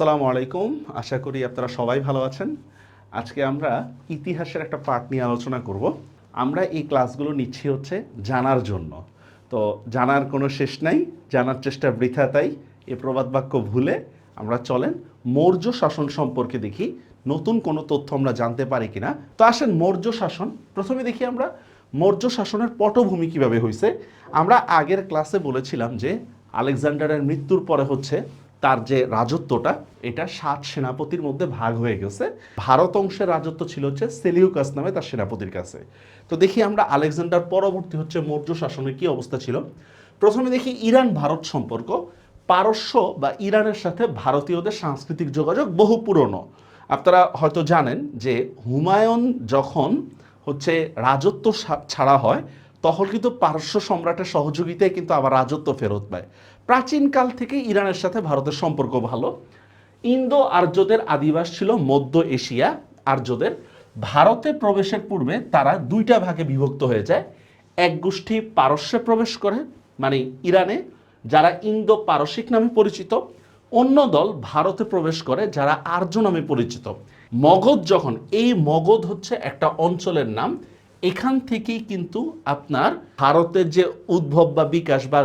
আসসালামু আলাইকুম। আশা করি আপনারা সবাই ভালো আছেন। আজকে আমরা ইতিহাসের একটা পার্ট নিয়ে আলোচনা করব। আমরা এই ক্লাসগুলো নিচ্ছি হচ্ছে জানার জন্য। তো জানার কোনো শেষ নাই, জানার চেষ্টা বৃথা তাই এ প্রবাদ বাক্য ভুলে আমরা চলেন মৌর্য শাসন সম্পর্কে দেখি। নতুন কোনো তথ্য আমরা জানতে পারি কিনা? তো আসেন মৌর্য শাসন। প্রথমে দেখি আমরা মৌর্য শাসনের পটভূমি কীভাবে হয়েছে আমরা আগের ক্লাসে বলেছিলাম যে আলেকজান্ডারের মৃত্যুর পরে হচ্ছে তার যে রাজত্বটা, এটা সাত সেনাপতির মধ্যে ভাগ হয়ে গেছে। ভারত অংশের রাজত্ব ছিল হচ্ছে সেলিউকাস নামে তার সেনাপতির কাছে। তো দেখি আমরা আলেকজান্ডার পরবর্তী হচ্ছে মৌর্য শাসনের কি অবস্থা ছিল। প্রথমে দেখি ইরান ভারত সম্পর্ক। পারস্য বা ইরানের সাথে ভারতীয়দের সাংস্কৃতিক যোগাযোগ বহু পুরনো। আপনারা হয়তো জানেন যে হুমায়ুন যখন হচ্ছে রাজত্ব ছাড়া হয়, তখন কিন্তু পারস্য সম্রাটের সহযোগিতায় কিন্তু আবার রাজত্ব ফেরত পায়। প্রাচীনকাল থেকে ইরানের সাথে ভারতের সম্পর্ক ভালো। ইন্দো আর্যদের আদিবাস ছিল মধ্য এশিয়া। আর্যদের ভারতে প্রবেশের পূর্বে তারা দুইটা ভাগে বিভক্ত হয়ে যায়। এক গোষ্ঠী পারস্যে প্রবেশ করে মানে ইরানে, যারা ইন্দো পারসিক নামে পরিচিত। অন্য দল ভারতে প্রবেশ করে, যারা আর্য নামে পরিচিত। মগধ যখন, এই মগধ হচ্ছে একটা অঞ্চলের নাম। এখান থেকেই কিন্তু আপনার ভারতের যে উদ্ভব বা বিকাশ বা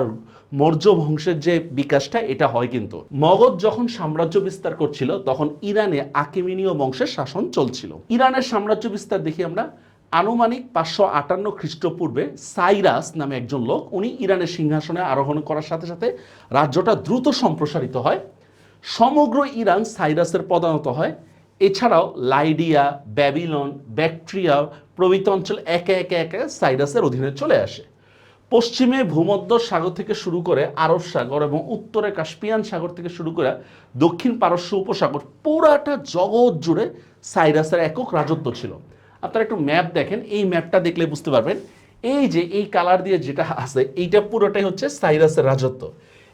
মৌর্য বংশের যে বিকাশটা, এটা হয় কিন্তু। মগধ যখন সাম্রাজ্য বিস্তার করছিল, তখন ইরানে আকেমিনীয় বংশের শাসন চলছিল। ইরানের সাম্রাজ্য বিস্তার দেখি আমরা। আনুমানিক পাঁচশো আটান্ন খ্রিস্টপূর্বে সাইরাস নামে একজন লোক, উনি ইরানের সিংহাসনে আরোহণ করার সাথে সাথে রাজ্যটা দ্রুত সম্প্রসারিত হয়। সমগ্র ইরান সাইরাসের পদানত হয়। এছাড়াও লাইডিয়া, ব্যাবিলন, ব্যাকট্রিয়া প্রভৃতি অঞ্চল একে একে একে সাইরাসের অধীনে চলে আসে। পশ্চিমে ভূমধ্য সাগর থেকে শুরু করে আরব সাগর এবং উত্তরে কাস্পিয়ান সাগর থেকে শুরু করে দক্ষিণ পারস্য উপসাগর, পুরাটা জগৎ জুড়ে সাইরাসের একক রাজত্ব ছিল। আপনারা একটু ম্যাপ দেখেন, এই ম্যাপটা দেখলে বুঝতে পারবেন, এই যে এই কালার দিয়ে যেটা আছে, এইটা পুরোটাই হচ্ছে সাইরাসের রাজত্ব।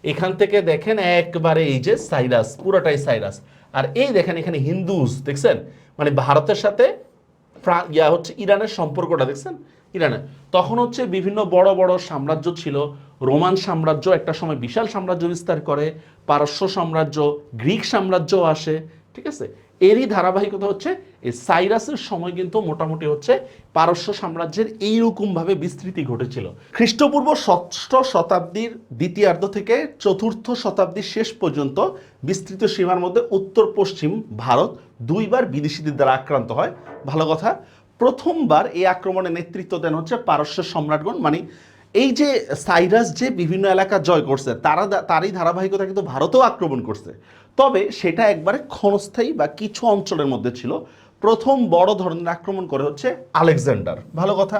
এখান থেকে দেখেন একবারে এই যে সাইরাস, পুরোটাই সাইরাস। আর এই দেখেন এখানে হিন্দুজ দেখছেন? মানে ভারতের সাথে ইয়া হচ্ছে ইরানের সম্পর্কটা, দেখছেন? ইরানের তখন হচ্ছে বিভিন্ন বড় বড় সাম্রাজ্য ছিল। রোমান সাম্রাজ্য একটা সময় বিশাল সাম্রাজ্য বিস্তার করে। পারস্য সাম্রাজ্য, গ্রিক সাম্রাজ্য আসে, ঠিক আছে? এরই ধারাবাহিকতা হচ্ছে এই সাইরাসের সময় কিন্তু মোটামুটি হচ্ছে পারস্য সাম্রাজ্যের এইরকমভাবে বিস্তৃতি ঘটেছিল। খ্রিস্টপূর্ব ষষ্ঠ শতাব্দীর দ্বিতীয়ার্ধ থেকে চতুর্থ শতাব্দীর শেষ পর্যন্ত বিস্তৃত সীমার মধ্যে উত্তর পশ্চিম ভারত দুইবার বিদেশিদের দ্বারা আক্রান্ত হয়। ভালো কথা প্রথমবার এই আক্রমণে নেতৃত্ব দেন হচ্ছে পারস্য সম্রাটগণ। মানে এই যে সাইরাস যে বিভিন্ন এলাকা জয় করছে, তারা তারই ধারাবাহিকতা কিন্তু ভারতেও আক্রমণ করছে। তবে সেটা একবারে ক্ষণস্থায়ী বা কিছু অঞ্চলের মধ্যে ছিল। প্রথম বড় ধরনের আক্রমণ করে হচ্ছে আলেকজান্ডার। ভালো কথা,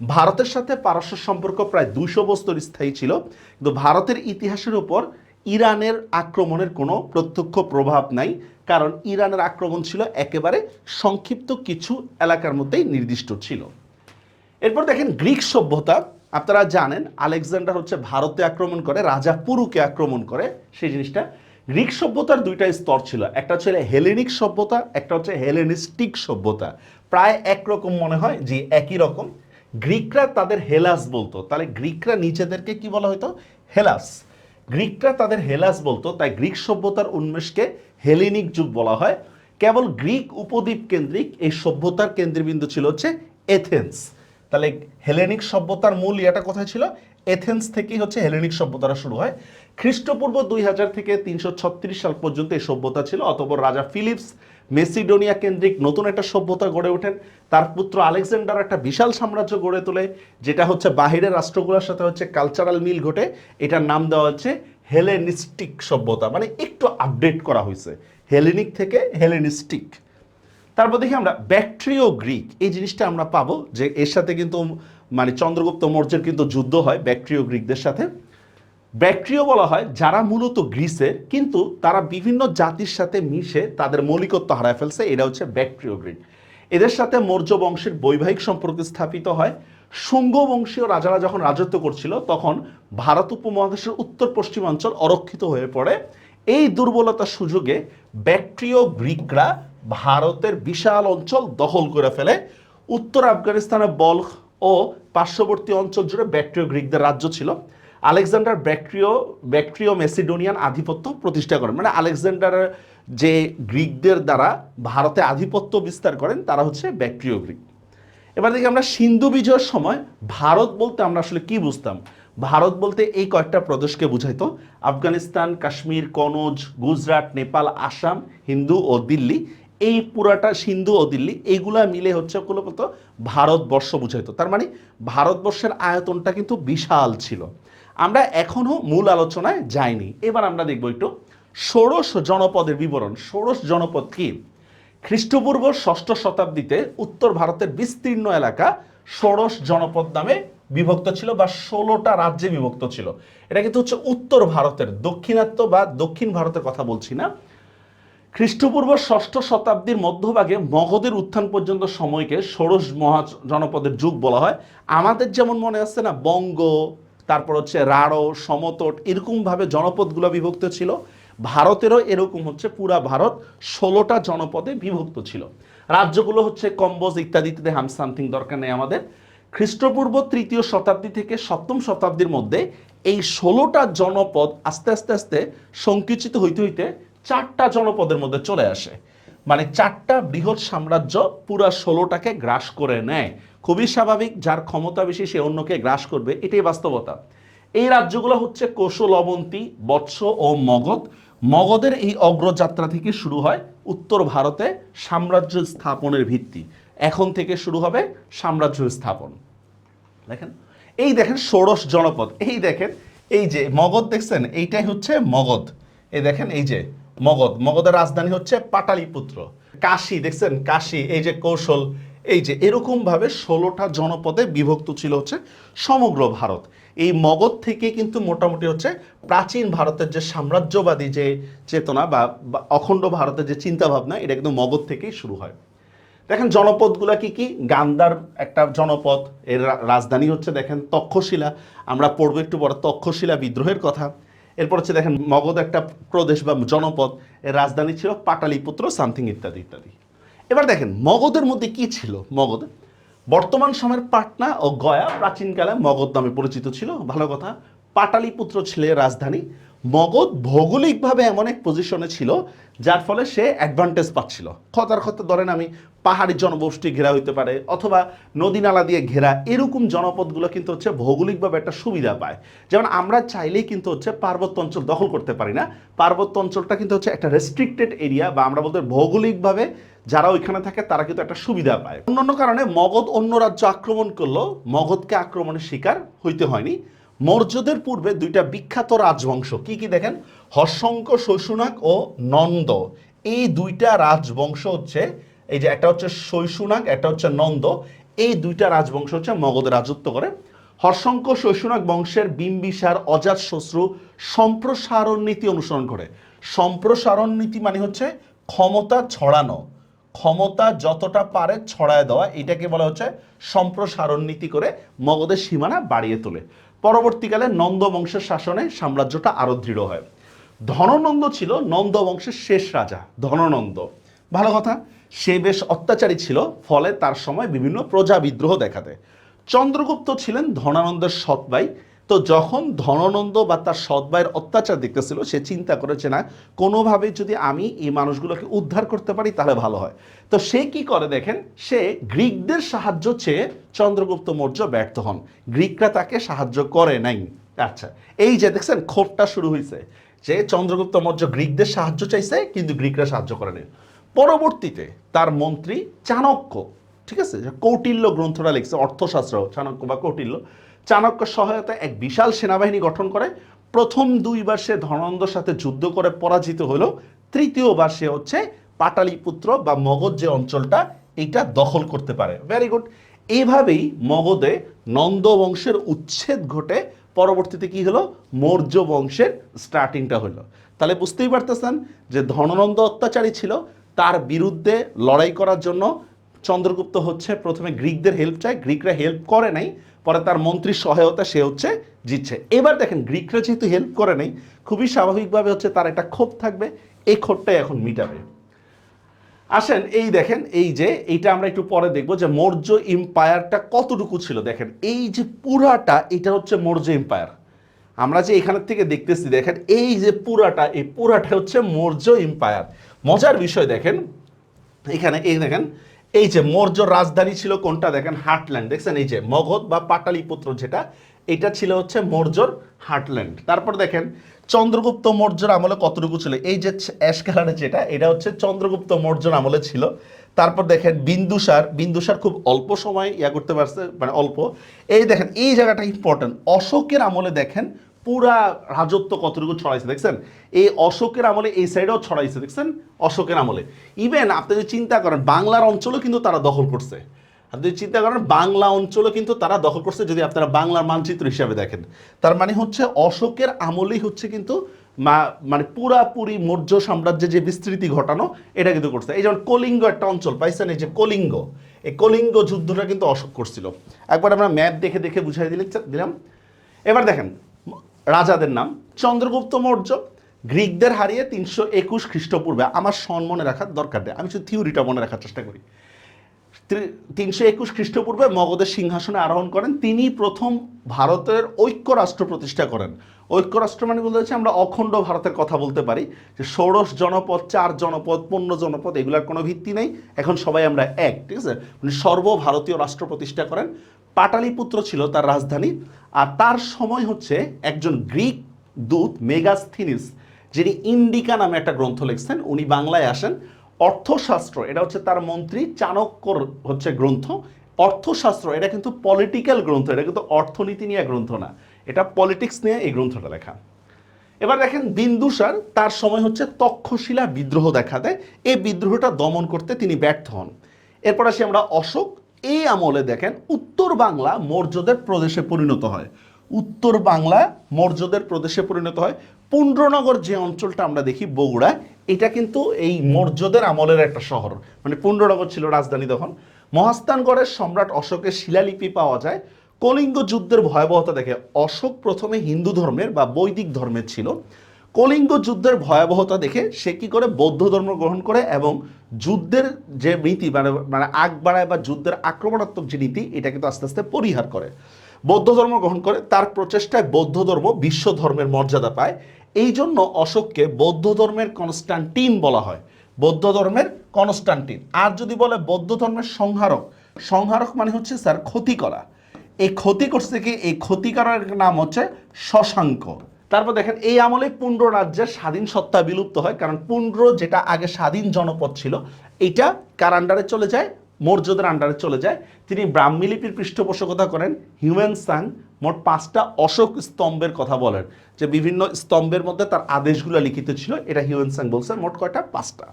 ভারতের সাথে পারস্য সম্পর্ক প্রায় দুইশো বছর স্থায়ী ছিল। কিন্তু ভারতের ইতিহাসের উপর ইরানের আক্রমণের কোনো প্রত্যক্ষ প্রভাব নাই, কারণ ইরানের আক্রমণ ছিল একেবারে সংক্ষিপ্ত কিছু এলাকার মধ্যেই নির্দিষ্ট ছিল। এরপর দেখেন গ্রিক সভ্যতা, আপনারা জানেন আলেকজান্ডার হচ্ছে ভারতে আক্রমণ করে, রাজা পুরুকে আক্রমণ করে, সেই জিনিসটা। গ্রিক সভ্যতার দুইটা স্তর ছিল, একটা ছিল হেলেনিক সভ্যতা, একটা হচ্ছে হেলেনিস্টিক সভ্যতা। প্রায় একরকম মনে হয় যে একই রকম। গ্রিকরা তাদের হেলাস বলতো, তাহলে গ্রিকরা নিজেদেরকে কি বলা হতো হেলাস। গ্রিকরা তাদের হেলাস বলতো, তাই গ্রিক সভ্যতার উন্মেষকে হেলেনিক যুগ বলা হয়। কেবল গ্রিক উপদ্বীপ কেন্দ্রিক এই সভ্যতার কেন্দ্রবিন্দু ছিল হচ্ছে এথেন্স। তাহলে হেলেনিক সভ্যতার মূল ইয়েটা কোথায় ছিল? এথেন্স থেকেই হচ্ছে হেলেনিক সভ্যতাটা শুরু হয়। খ্রিস্টপূর্ব দুই হাজার থেকে তিনশো ছত্রিশ সাল পর্যন্ত এই সভ্যতা ছিল, অতপর রাজা ফিলিপস মেসিডোনিয়া কেন্দ্রিক নতুন একটা সভ্যতা গড়ে ওঠেন। তার পুত্র আলেকজান্ডার একটা বিশাল সাম্রাজ্য গড়ে তোলে, যেটা হচ্ছে বাহিরের রাষ্ট্রগুলোর সাথে হচ্ছে কালচারাল মিল ঘটে। এটার নাম দেওয়া হচ্ছে হেলেনিস্টিক সভ্যতা মানে একটু আপডেট করা হয়েছে। হেলেনিক থেকে হেলেনিস্টিক তারপর দেখি আমরা ব্যাকট্রিও গ্রিক এই জিনিসটা আমরা পাবো যে এর সাথে কিন্তু মানে চন্দ্রগুপ্ত মৌর্যের কিন্তু যুদ্ধ হয় ব্যাকট্রিও গ্রিকদের সাথে। ব্যাকট্রিয় বলা হয়, যারা মূলত গ্রিসের কিন্তু তারা বিভিন্ন জাতির সাথে মিশে তাদের মৌলিকত্ব হারায় ফেলছে। এটা হচ্ছে ব্যাকট্রিয় গ্রিক এদের সাথে মৌর্য বংশের বৈবাহিক সম্পর্ক স্থাপিত হয়। শুঙ্গ বংশীয় রাজারা যখন রাজত্ব করছিল, তখন ভারত উপমহাদেশের উত্তর পশ্চিমাঞ্চল অরক্ষিত হয়ে পড়ে। এই দুর্বলতার সুযোগে ব্যাকট্রিয় গ্রিকরা ভারতের বিশাল অঞ্চল দখল করে ফেলে। উত্তর আফগানিস্তানের বলখ ও পার্শ্ববর্তী অঞ্চল জুড়ে ব্যাকট্রিয় গ্রিকদের রাজ্য ছিল। আলেকজান্ডার ব্যাক্ট্রিয় ব্যাক্ট্রিয় মেসিডোনিয়ান আধিপত্য প্রতিষ্ঠা করেন। মানে আলেকজান্ডারের যে গ্রিকদের দ্বারা ভারতে আধিপত্য বিস্তার করেন, তারা হচ্ছে ব্যাক্ট্রিয় গ্রিক। এবার দেখি আমরা সিন্ধু বিজয়ের সময় ভারত বলতে আমরা আসলে কি বুঝতাম? ভারত বলতে এই কয়েকটা প্রদেশকে বুঝাইতো। আফগানিস্তান, কাশ্মীর, কনৌজ, গুজরাট, নেপাল, আসাম, হিন্দু ও দিল্লি। এই পুরাটা সিন্ধু ও দিল্লি এইগুলা মিলে হচ্ছে মূলত ভারতবর্ষ বুঝাইতো। তার মানে ভারতবর্ষের আয়তনটা কিন্তু বিশাল ছিল। আমরা এখনও মূল আলোচনায় যাইনি। এবার আমরা দেখব একটু ষোড়শ জনপদের বিবরণ। ষোড়শ জনপদ কি? খ্রিস্টপূর্ব ষষ্ঠ শতাব্দীতে উত্তর ভারতের বিস্তীর্ণ এলাকা ষোড়শ জনপদ নামে বিভক্ত ছিল বা ষোলোটা রাজ্যে বিভক্ত ছিল। এটা কিন্তু হচ্ছে উত্তর ভারতের। দক্ষিণাত্য বা দক্ষিণ ভারতের কথা বলছি না। খ্রিস্টপূর্ব ষষ্ঠ শতাব্দীর মধ্যভাগে মগধের উত্থান পর্যন্ত সময়কে ষোড়শ মহা জনপদের যুগ বলা হয়। আমাদের যেমন মনে আছে না, বঙ্গ তারপর হচ্ছে রাঢ়, সমতট, এরকমভাবে জনপদগুলো বিভক্ত ছিল। ভারতেরও এরকম হচ্ছে, পুরা ভারত ষোলোটা জনপদে বিভক্ত ছিল। রাজ্যগুলো হচ্ছে কম্বোজ ইত্যাদি ইত্যাদি হাম সামথিং দরকার নেই আমাদের। খ্রিস্টপূর্ব তৃতীয় শতাব্দী থেকে সপ্তম শতাব্দীর মধ্যে এই ষোলোটা জনপদ আস্তে আস্তে আস্তে সংকুচিত হইতে হইতে চারটা জনপদের মধ্যে চলে আসে। মানে চারটা বৃহৎ সাম্রাজ্য পুরা ষোলোটাকে গ্রাস করে নেয়। খুবই স্বাভাবিক, যার ক্ষমতা বেশি সে অন্যকে গ্রাস করবে, এটাই বাস্তবতা। এই রাজ্যগুলো হচ্ছে কৌশল অবন্তী বৎস ও মগধ। মগধের এই অগ্রযাত্রা থেকে শুরু হয় উত্তর ভারতে সাম্রাজ্য স্থাপনের ভিত্তি। এখন থেকে শুরু হবে সাম্রাজ্য স্থাপন। দেখেন, এই দেখেন ষোড়শ জনপদ। এই দেখেন, এই যে মগধ দেখছেন, এইটাই হচ্ছে মগধ। এই দেখেন, এই যে মগধ। মগধের রাজধানী হচ্ছে পাটালিপুত্র। কাশী, দেখছেন? কাশী, এই যে কৌশল এই যে এরকম ভাবে ষোলোটা জনপদে বিভক্ত ছিল হচ্ছে সমগ্র ভারত। এই মগধ থেকে কিন্তু মোটামুটি হচ্ছে প্রাচীন ভারতের যে সাম্রাজ্যবাদী যে চেতনা বা অখণ্ড ভারতের যে চিন্তা ভাবনা এটা কিন্তু মগধ থেকেই শুরু হয়। দেখেন জনপদগুলা কি কি? গান্ধার একটা জনপদ, এর রাজধানী হচ্ছে দেখেন তক্ষশিলা। আমরা পড়ব একটু পরে তক্ষশিলা বিদ্রোহের কথা। এরপর হচ্ছে দেখেন মগধ একটা প্রদেশ বা জনপদ, এর রাজধানী ছিল পাটালিপুত্র, সামথিং ইত্যাদি ইত্যাদি। এবার দেখেন, মগধের মধ্যে কি ছিল? মগধ। বর্তমান সময়ের পাটনা ও গয়া প্রাচীনকালে মগধ নামে পরিচিত ছিল। ভালো কথা, পাটালিপুত্র ছিল রাজধানী। মগধ ভৌগোলিকভাবে এমন এক পজিশনে ছিল, যার ফলে সে অ্যাডভান্টেজ পাচ্ছিল। খতার খত ধরেন আমি, পাহাড়ি জনগোষ্ঠী ঘেরা হইতে পারে, অথবা নদী নালা দিয়ে ঘেরা, এরকম জনপদগুলো কিন্তু হচ্ছে ভৌগোলিকভাবে একটা সুবিধা পায়। যেমন আমরা চাইলেই কিন্তু হচ্ছে পার্বত্য অঞ্চল দখল করতে পারি না। পার্বত্য অঞ্চলটা কিন্তু হচ্ছে একটা রেস্ট্রিক্টেড এরিয়া বা আমরা বলতে ভৌগোলিকভাবে যারা ওইখানে থাকে, তারা কিন্তু একটা সুবিধা পায়। অন্যান্য কারণে মগধ অন্য রাজ্য আক্রমণ করল মগধকে আক্রমণের শিকার হইতে হয়নি। মৌর্যদের পূর্বে দুইটা বিখ্যাত রাজবংশ, কি কি দেখেন? হর্ষঙ্ক শৈশুনাক ও নন্দ। এই দুইটা রাজবংশ হচ্ছে, এই যে একটা হচ্ছে শৈশুনাক একটা হচ্ছে নন্দ। এই দুইটা রাজবংশ হচ্ছে মগধে রাজত্ব করে। হর্ষঙ্ক শৈশুনাক বংশের বিম্বিসার অজাত শ্বশ্রু সম্প্রসারণ নীতি অনুসরণ করে। সম্প্রসারণ নীতি মানে হচ্ছে ক্ষমতা ছড়ানো। ক্ষমতা যতটা পারে ছড়ায় দেওয়া, এটাকে বলা হচ্ছে সম্প্রসারণ নীতি করে মগধের সীমানা বাড়িয়ে তোলে। পরবর্তীকালে নন্দ বংশের শাসনে সাম্রাজ্যটা আরও দৃঢ় হয়। ধননন্দ ছিল নন্দ বংশের শেষ রাজা, ধননন্দ। ভালো কথা, সে বেশ অত্যাচারী ছিল, ফলে তার সময় বিভিন্ন প্রজা বিদ্রোহ দেখা দেয়। চন্দ্রগুপ্ত ছিলেন ধনানন্দের সৎ ভাই তো যখন ধননন্দ বা তার সৎ ভাইয়ের অত্যাচার দেখতেছিল, সে চিন্তা করেছে, না কোনোভাবে যদি আমি এই মানুষগুলোকে উদ্ধার করতে পারি, তাহলে ভালো হয়। তো সে কি করে দেখেন? সে গ্রিকদের সাহায্য চেয়ে চন্দ্রগুপ্ত মৌর্য ব্যর্থ হন। গ্রিকরা তাকে সাহায্য করে নাই। আচ্ছা এই যে দেখছেন ক্ষোভটা শুরু হয়েছে যে চন্দ্রগুপ্ত মৌর্য গ্রিকদের সাহায্য চাইছে, কিন্তু গ্রিকরা সাহায্য করেনি পরবর্তীতে তার মন্ত্রী চাণক্য, ঠিক আছে? কৌটিল্য গ্রন্থটা লিখছে, অর্থশাস্ত্র, চাণক্য বা কৌটিল্য চাণক্য সহায়তায় এক বিশাল সেনাবাহিনী গঠন করে। প্রথম দুইবার সে ধনন্দর সাথে যুদ্ধ করে পরাজিত হলো। তৃতীয়বার সে হচ্ছে পাটালিপুত্র বা মগধ যে অঞ্চলটা এটা দখল করতে পারে। ভেরি গুড এইভাবেই মগধে নন্দ বংশের উচ্ছেদ ঘটে। পরবর্তীতে কি হলো? মৌর্য বংশের স্টার্টিংটা হলো। তাহলে বুঝতেই পারতেছেন যে ধননন্দ অত্যাচারী ছিল। তার বিরুদ্ধে লড়াই করার জন্য চন্দ্রগুপ্ত হচ্ছে প্রথমে গ্রিকদের হেল্প চায়। গ্রিকরা হেল্প করে নাই। পরে তার মন্ত্রীর সহায়তা সে হচ্ছে জিতছে। এবার দেখেন, গ্রিকরা যেহেতু হেল্প করে নেই, খুবই স্বাভাবিকভাবে হচ্ছে তার একটা ক্ষোভ থাকবে, এই ক্ষোভটাই এখন মিটাবে। আসেন, এই দেখেন, এই যে, এইটা আমরা একটু পরে দেখব যে মৌর্য এম্পায়ারটা কতটুকু ছিল। দেখেন, এই যে পুরাটা, এটা হচ্ছে মৌর্য এম্পায়ার আমরা যে এখানের থেকে দেখতেছি, দেখেন, এই যে পুরাটা, এই পুরাটা হচ্ছে মৌর্য এম্পায়ার মজার বিষয় দেখেন, এখানে, এই দেখেন এই যে মৌর্য রাজধানী ছিল কোনটা দেখেন? হার্টল্যান্ড দেখছেন? এই যে মগধ বা পাটালিপুত্র যেটা, এটা ছিল হচ্ছে মৌর্যর হার্টল্যান্ড তারপর দেখেন, চন্দ্রগুপ্ত মৌর্যর আমলে কতটুকু ছিল? এই যে অ্যাশ কালারের যেটা, এটা হচ্ছে চন্দ্রগুপ্ত মৌর্যর আমলে ছিল। তারপর দেখেন, বিন্দুসার বিন্দুসার খুব অল্প সময় ইয়া করতে পারছে মানে অল্প। এই দেখেন, এই জায়গাটা ইম্পর্টেন্ট অশোকের আমলে দেখেন পুরা রাজত্ব কতটুকু ছড়াইছে, দেখছেন? এই অশোকের আমলে, এই সাইডেও ছড়াইছে, দেখছেন? অশোকের আমলে। ইভেন আপনি যদি চিন্তা করেন, বাংলার অঞ্চলও কিন্তু তারা দখল করছে। আপনি যদি চিন্তা করেন, বাংলা অঞ্চলও কিন্তু তারা দখল করছে, যদি আপনারা বাংলার মানচিত্র হিসাবে দেখেন। তার মানে হচ্ছে, অশোকের আমলেই হচ্ছে কিন্তু মানে পুরাপুরি মৌর্য সাম্রাজ্যে যে বিস্তৃতি ঘটানো, এটা কিন্তু করছে। এই যেমন কলিঙ্গ একটা অঞ্চল, পাইছেন? এই যে কলিঙ্গ। এই কলিঙ্গ যুদ্ধটা কিন্তু অশোক করছিল। একবার আমরা ম্যাপ দেখে দেখে বুঝাই দিলে দিলাম। এবার দেখেন রাজাদের নাম, চন্দ্রগুপ্ত মৌর্য, গ্রিকদের হারিয়ে তিনশো একুশ খ্রিস্টপূর্বে। আমার সন মনে রাখার দরকার নেই, আমি শুধু থিওরিটা মনে রাখার চেষ্টা করি। তিনশো একুশ খ্রিস্টপূর্বে মগধের সিংহাসনে আরোহণ করেন, তিনি প্রথম ভারতের ঐক্য রাষ্ট্র প্রতিষ্ঠা করেন। ঐক্য রাষ্ট্র মানে বলতে হচ্ছে আমরা অখণ্ড ভারতের কথা বলতে পারি, যে ষোড়শ জনপদ, চার জনপদ পণ্য জনপদ, এগুলোর কোনো ভিত্তি নেই, এখন সবাই আমরা এক, ঠিক আছে? মানে সর্বভারতীয় রাষ্ট্র প্রতিষ্ঠা করেন পাটালিপুত্র ছিল তার রাজধানী, আর তার সময় হচ্ছে একজন গ্রিক দূত মেগাস্থিনিস, যিনি ইন্ডিকা নামে একটা গ্রন্থ লিখছেন। উনি বাংলায় আসেন। অর্থশাস্ত্র, এটা হচ্ছে তার মন্ত্রী চাণক্যর হচ্ছে গ্রন্থ। অর্থশাস্ত্র, এটা কিন্তু পলিটিক্যাল গ্রন্থ, এটা কিন্তু অর্থনীতি নিয়ে গ্রন্থ না। এটা পলিটিক্স নিয়ে এই গ্রন্থটা লেখা। এবার দেখেন বিন্দুসার, তার সময় হচ্ছে তক্ষশিলা বিদ্রোহ দেখা দেয়। এই বিদ্রোহটা দমন করতে তিনি ব্যর্থ হন। এরপর আসি আমরা অশোক। এই আমলে দেখেন উত্তর বাংলা মৌর্যদের প্রদেশে পরিণত হয়। উত্তর বাংলা মৌর্যদের প্রদেশে পরিণত হয়। পুণ্ড্রনগর যে অঞ্চলটা আমরা দেখি বগুড়া এটা কিন্তু এই মৌর্যদের আমলের একটা শহর। মানে পুণ্ড্রনগর ছিল রাজধানী তখন। মহাস্থানগড়ের সম্রাট অশোকের শিলালিপি পাওয়া যায়। কলিঙ্গ যুদ্ধের ভয়াবহতা দেখে অশোক প্রথমে হিন্দু ধর্মের বা বৈদিক ধর্মের ছিল। কলিঙ্গ যুদ্ধের ভয়াবহতা দেখে সে কি করে বৌদ্ধ ধর্ম গ্রহণ করে এবং যুদ্ধের যে নীতি মানে মানে আগ বাড়ায় বা যুদ্ধের আক্রমণাত্মক যে নীতি এটা কিন্তু আস্তে আস্তে পরিহার করে। বৌদ্ধ ধর্ম গ্রহণ করে, তার প্রচেষ্টায় বৌদ্ধ ধর্ম বিশ্ব ধর্মের মর্যাদা পায়। এই জন্য অশোককে বৌদ্ধ ধর্মের কনস্টান্টিন বলা হয়। বৌদ্ধ ধর্মের কনস্টান্টিন। আর যদি বলে বৌদ্ধ ধর্মের সংহারক সংহারক মানে হচ্ছে স্যার ক্ষতি করা এই ক্ষতি করছে কি? এই ক্ষতিকারের নাম হচ্ছে শশাঙ্ক। তারপর দেখেন, এই আমলে পুণ্ড্র রাজ্যের স্বাধীন সত্তা বিলুপ্ত হয়, কারণ পুণ্ড্র যেটা আগে স্বাধীন জনপদ ছিল এটা কার আন্ডারে চলে যায়? মৌর্যদের আন্ডারে চলে যায়। তিনি ব্রাহ্মীলিপির পৃষ্ঠপোষকতা করেন, হিউম্যান সাং মোট পাঁচটা অশোক স্তম্ভের কথা বলেন, যে বিভিন্ন স্তম্ভের মধ্যে তার আদেশগুলো লিখিত ছিল, এটা হিউম্যান সাং বলছেন, মোট কয়টা? পাঁচটা।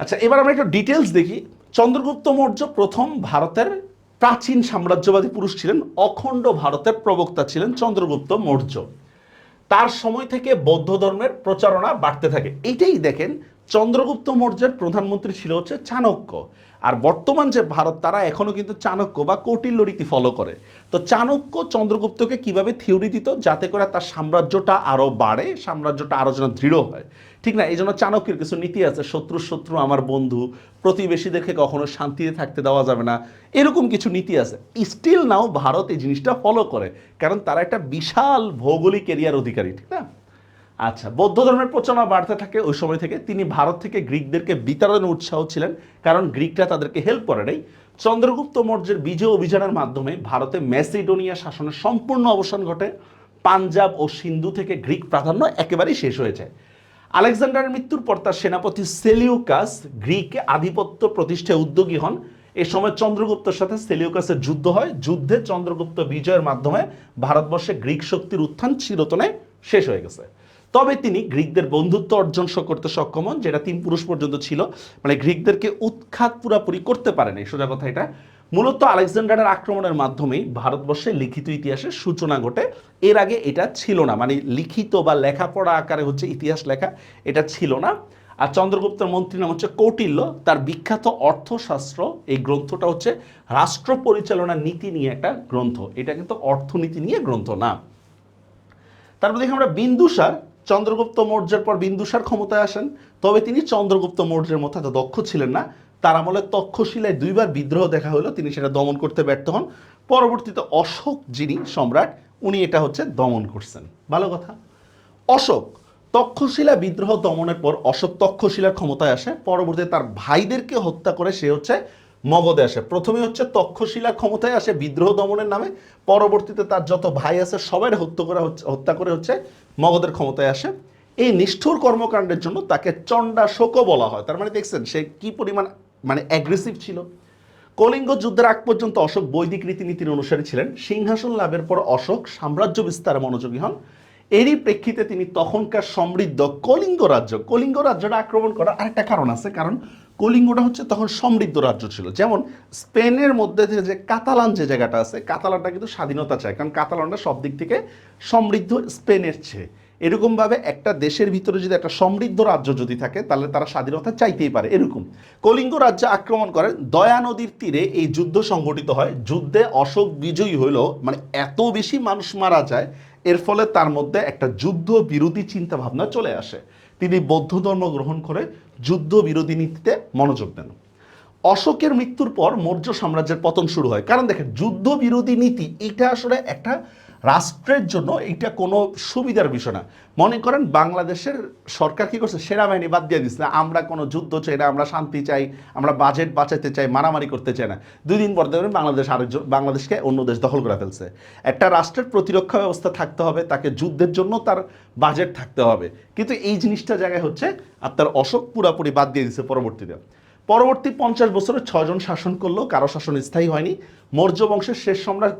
আচ্ছা এবার আমরা একটু ডিটেলস দেখি। চন্দ্রগুপ্ত মৌর্য প্রথম ভারতের প্রাচীন সাম্রাজ্যবাদী পুরুষ ছিলেন, অখণ্ড ভারতের প্রবক্তা ছিলেন চন্দ্রগুপ্ত মৌর্য। তার সময় থেকে বৌদ্ধ ধর্মের প্রচারণা বাড়তে থাকে। এটাই দেখেন চন্দ্রগুপ্ত মৌর্যের প্রধানমন্ত্রী ছিল হচ্ছে চাণক্য। আর বর্তমান যে ভারত, তারা এখনও কিন্তু চাণক্য বা কৌটিল্য রীতি ফলো করে। তো চাণক্য চন্দ্রগুপ্তকে কীভাবে থিওরি দিত? যাতে করে তার সাম্রাজ্যটা আরও বাড়ে, সাম্রাজ্যটা আরও যেন দৃঢ় হয়। ঠিক না? এই জন্য চাণক্যের কিছু নীতি আছে। শত্রু শত্রু আমার বন্ধু, প্রতিবেশীদেরকে কখনো শান্তিতে থাকতে দেওয়া যাবে না। এরকম কিছু নীতি আছে। স্টিল নাও ভারত এই জিনিসটা ফলো করে। কারণ তারা একটা বিশাল ভৌগোলিক এরিয়ার অধিকারী, ঠিক না? আচ্ছা বৌদ্ধ ধর্মের প্রচারণা বাড়তে থাকে ওই সময় থেকে। তিনি ভারত থেকে গ্রিকদেরকে বিতাড়নের উৎসাহ ছিলেন, কারণ গ্রিকরা তাদেরকে হেল্প করে নাই। চন্দ্রগুপ্ত মৌর্যের বিজয় অভিযানের মাধ্যমে ভারতে ম্যাসিডোনিয়া শাসনের সম্পূর্ণ অবসান ঘটে। পাঞ্জাব ও সিন্ধু থেকে গ্রিক প্রাধান্য একেবারেই শেষ হয়ে যায় আলেকজান্ডারের মৃত্যুর পর তার সেনাপতি সেলিউকাস গ্রিক আধিপত্য প্রতিষ্ঠায় উদ্যোগী হন। এ সময় চন্দ্রগুপ্তের সাথে সেলিউকাসের যুদ্ধ হয়। যুদ্ধে চন্দ্রগুপ্ত বিজয়ের মাধ্যমে ভারতবর্ষে গ্রিক শক্তির উত্থান চিরতনে শেষ হয়ে গেছে। তবে তিনি গ্রিকদের বন্ধুত্ব অর্জন করতে সক্ষম হন, যেটা তিন পুরুষ পর্যন্ত ছিল। মানে গ্রিকদেরকে উৎখাত পুরাপুরি করতে পারেনি সোজা কথা এটা। মূলত আলেকজান্ডারের আক্রমণের মাধ্যমেই ভারতবর্ষে লিখিত ইতিহাসের সূচনা ঘটে। এর আগে এটা ছিল না মানে লিখিত বা লেখাপড়া আকারে হচ্ছে ইতিহাস লেখা এটা ছিল না। আর চন্দ্রগুপ্তের মন্ত্রী নাম হচ্ছে কৌটিল্য। তার বিখ্যাত অর্থশাস্ত্র, এই গ্রন্থটা হচ্ছে রাষ্ট্র পরিচালনা নীতি নিয়ে একটা গ্রন্থ। এটা কিন্তু অর্থনীতি নিয়ে গ্রন্থ না। তারপর দেখি আমরা বিন্দুসার চন্দ্রগুপ্ত মৌর্যের পর বিন্দুসার ক্ষমতায় আসেন, তবে তিনি চন্দ্রগুপ্ত মৌর্যের মতো এত দক্ষ ছিলেন না। তার আমলে তক্ষশিলায় দুইবার বিদ্রোহ দেখা হলো তিনি সেটা দমন করতে ব্যর্থ হন। পরবর্তীতে অশোক যিনি সম্রাট, উনি এটা হচ্ছে দমন করছেন। ভালো কথা। অশোক, তক্ষশিলা বিদ্রোহ দমনের পর অশোক তক্ষশিলার ক্ষমতায় আসে, পরবর্তীতে তার ভাইদেরকে হত্যা করে সে হচ্ছে মগধে আসে। প্রথমে হচ্ছে তক্ষশিলার ক্ষমতায় আসে বিদ্রোহ দমনের নামে, পরবর্তীতে তার যত ভাই আছে সবাই হত্যা করা হচ্ছে, হত্যা করে হচ্ছে মগধের ক্ষমতায় আসে। এই নিষ্ঠুর কর্মকাণ্ডের জন্য তাকে চণ্ডা শোকও বলা হয়। তার মানে দেখছেন, সে কি পরিমাণ মানে অ্যাগ্রেসিভ ছিল। কলিঙ্গ যুদ্ধের আগ পর্যন্ত অশোক বৈদিক রীতিনীতির অনুসারী ছিলেন। সিংহাসন লাভের পর অশোক সাম্রাজ্য বিস্তারে মনোযোগী হন। এরই প্রেক্ষিতে তিনি তখনকার সমৃদ্ধ কলিঙ্গ রাজ্য, কলিঙ্গ রাজ্যটা আক্রমণ করার আরেকটা কারণ আছে। কারণ কলিঙ্গটা হচ্ছে তখন সমৃদ্ধ রাজ্য ছিল। যেমন স্পেনের মধ্যে যে কাতালান যে জায়গাটা আছে, কাতালানটা কিন্তু স্বাধীনতা চায়। কারণ কাতালানটা সব দিক থেকে সমৃদ্ধ স্পেনের চেয়ে। এরকমভাবে একটা দেশের ভিতরে যদি একটা সমৃদ্ধ রাজ্য যদি থাকে, তাহলে তারা স্বাধীনতা চাইতেই পারে। এরকম। কলিঙ্গ রাজ্য আক্রমণ করে, দয়া নদীর তীরে এই যুদ্ধ সংঘটিত হয়। যুদ্ধে অশোক বিজয়ী হইল মানে এত বেশি মানুষ মারা যায়, এর ফলে তার মধ্যে একটা যুদ্ধ বিরোধী চিন্তা ভাবনা চলে আসে। তিনি বৌদ্ধ ধর্ম গ্রহণ করে যুদ্ধ বিরোধী নীতিতে মনোযোগ দেন। অশোকের মৃত্যুর পর মৌর্য সাম্রাজ্যের পতন শুরু হয়। কারণ দেখেন যুদ্ধ বিরোধী নীতি, এটা আসলে একটা রাষ্ট্রের জন্য এটা কোনো সুবিধার বিষয় না। মনে করেন বাংলাদেশের সরকার কি করছে? সেনাবাহিনী বাদ দিয়ে দিচ্ছে না আমরা কোনো যুদ্ধ চাই না, আমরা শান্তি চাই, আমরা বাজেট বাঁচাতে চাই, মারামারি করতে চাই না। দুই দিন পর দেখবেন বাংলাদেশ আরেকজন, বাংলাদেশকে অন্য দেশ দখল করে ফেলছে। একটা রাষ্ট্রের প্রতিরক্ষা ব্যবস্থা থাকতে হবে, তাকে যুদ্ধের জন্য তার বাজেট থাকতে হবে। কিন্তু এই জিনিসটা জায়গায় হচ্ছে আপনার অশোক পুরাপুরি বাদ দিয়ে দিচ্ছে পরবর্তীতে। পরবর্তী পঞ্চাশ বছরে ছজন শাসন করলেও কারও শাসন স্থায়ী হয়নি। মৌর্য বংশের শেষ সম্রাট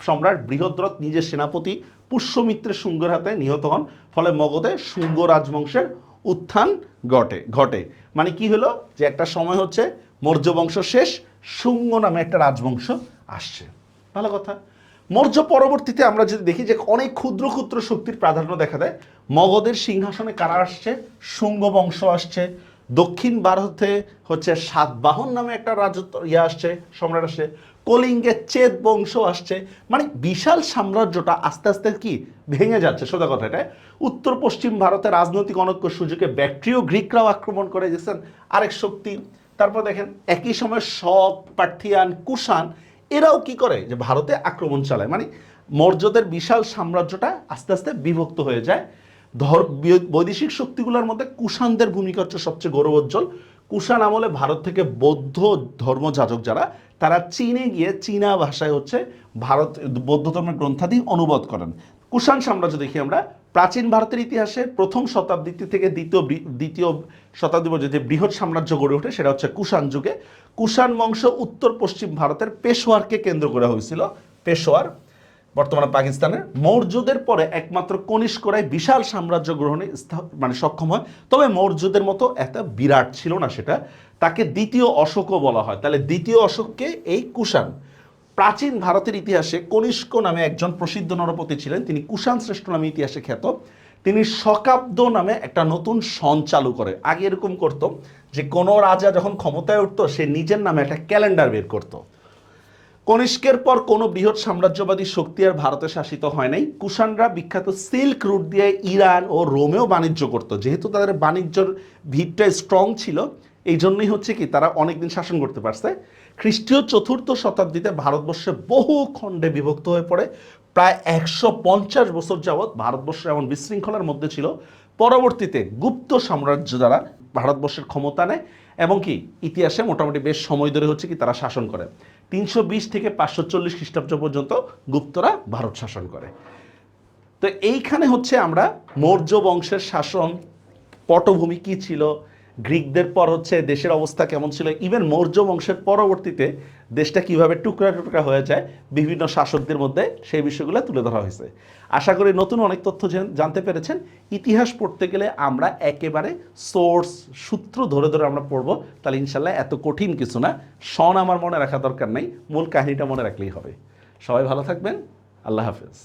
সম্রাট বৃহদ্রথ নিজের সেনাপতি পুষ্যমিত্রের শুঙ্গের হাতে নিহত হন, ফলে মগধে শুঙ্গ রাজবংশের উত্থান ঘটে ঘটে। মানে কি হলো? যে একটা সময় হচ্ছে মৌর্য বংশ শেষ, শুঙ্গ নামে একটা রাজবংশ আসছে। ভালো কথা। মৌর্য পরবর্তীতে আমরা যদি দেখি যে অনেক ক্ষুদ্র ক্ষুদ্র শক্তির প্রাধান্য দেখা দেয়, মগধের সিংহাসনে কারা আসছে? শুঙ্গ বংশ আসছে। দক্ষিণ ভারতে হচ্ছে সাতবাহন নামে একটা রাজত্ব ইয়ে আসছে, সম্রাট আসছে, কলিঙ্গের চেত বংশ আসছে মানে বিশাল সাম্রাজ্যটা আস্তে আস্তে কি ভেঙে যাচ্ছে, সোজা কথা এটা উত্তর পশ্চিম ভারতের রাজনৈতিক অনৈক্য সুযোগে ব্যাক্ট্রিয় গ্রিকরাও আক্রমণ করে গেছেন, আরেক শক্তি। তারপর দেখেন, একই সময় শক পার্থিয়ান কুষাণ, এরাও কি করে? যে ভারতে আক্রমণ চালায় মানে মৌর্যদের বিশাল সাম্রাজ্যটা আস্তে আস্তে বিভক্ত হয়ে যায়। ধর বৈদেশিক শক্তিগুলোর মধ্যে কুষাণদের ভূমিকা হচ্ছে সবচেয়ে গৌরবোজ্জ্বল। কুষাণ আমলে ভারত থেকে বৌদ্ধ ধর্মযাজক যারা, তারা চীনে গিয়ে চীনা ভাষায় হচ্ছে ভারত, বৌদ্ধ ধর্মের গ্রন্থাদি অনুবাদ করেন। কুষাণ সাম্রাজ্য দেখি আমরা, প্রাচীন ভারতের ইতিহাসে প্রথম শতাব্দী থেকে দ্বিতীয় দ্বিতীয় শতাব্দী পর্যন্ত যে বৃহৎ সাম্রাজ্য গড়ে ওঠে, সেটা হচ্ছে কুষাণ যুগে। কুষাণ বংশ উত্তর পশ্চিম ভারতের পেশোয়ারকে কেন্দ্র করে হয়েছিল, পেশোয়ার। বর্তমানে পাকিস্তানের মৌর্যদের পরে একমাত্র কনিষ্করাই বিশাল সাম্রাজ্য গ্রহণে মানে সক্ষম হয়। তবে মৌর্যদের মতো এত বিরাট ছিল না সেটা। তাকে দ্বিতীয় অশোকও বলা হয়। তাহলে দ্বিতীয় অশোককে এই কুষাণ। প্রাচীন ভারতের ইতিহাসে কনিষ্ক নামে একজন প্রসিদ্ধ নরপতি ছিলেন। তিনি কুষাণ শ্রেষ্ঠ নামে ইতিহাসে খ্যাত। তিনি শকাব্দ নামে একটা নতুন সন চালু করে। আগে এরকম করতো যে কোনো রাজা যখন ক্ষমতায় উঠতো, সে নিজের নামে একটা ক্যালেন্ডার বের করতো। কনিষ্কের পর কোনো বৃহৎ সাম্রাজ্যবাদী শক্তি আর ভারতে শাসিত হয় নাই। কুষাণরা বিখ্যাত সিল্ক রুট দিয়ে ইরান ও রোমেও বাণিজ্য করত। যেহেতু তাদের বাণিজ্যর ভিতটা স্ট্রং ছিল এই জন্যই হচ্ছে কি তারা অনেকদিন শাসন করতে পারছে। খ্রিস্টীয় চতুর্থ শতাব্দীতে ভারতবর্ষে বহু খণ্ডে বিভক্ত হয়ে পড়ে। প্রায় একশো পঞ্চাশ বছর যাবৎ ভারতবর্ষ এমন বিশৃঙ্খলার মধ্যে ছিল। পরবর্তীতে গুপ্ত সাম্রাজ্য দ্বারা ভারতবর্ষের ক্ষমতা নেয়। এবং কি ইতিহাসে মোটামুটি বেশ সময় ধরে হচ্ছে কি তারা শাসন করে। তিনশো বিশ থেকে পাঁচশো চল্লিশ খ্রিস্টাব্দ পর্যন্ত গুপ্তরা ভারত শাসন করে। তো এইখানে হচ্ছে আমরা মৌর্য বংশের শাসন, পটভূমি কি ছিল গ্রিকদের পর হচ্ছে দেশের অবস্থা কেমন ছিল ইভেন মৌর্য বংশের পরবর্তীতে দেশটা কীভাবে টুকরা টুকরা হয়ে যায়, বিভিন্ন শাসকদের মধ্যে সেই বিষয়গুলো তুলে ধরা হয়েছে। আশা করি নতুন অনেক তথ্য জানতে পেরেছেন। ইতিহাস পড়তে গেলে আমরা একেবারে সোর্স সূত্র ধরে ধরে আমরা পড়ব, তাহলে ইনশাল্লাহ এত কঠিন কিছু না। সন আমার মনে রাখা দরকার নাই, মূল কাহিনীটা মনে রাখলেই হবে। সবাই ভালো থাকবেন, আল্লাহ হাফেজ।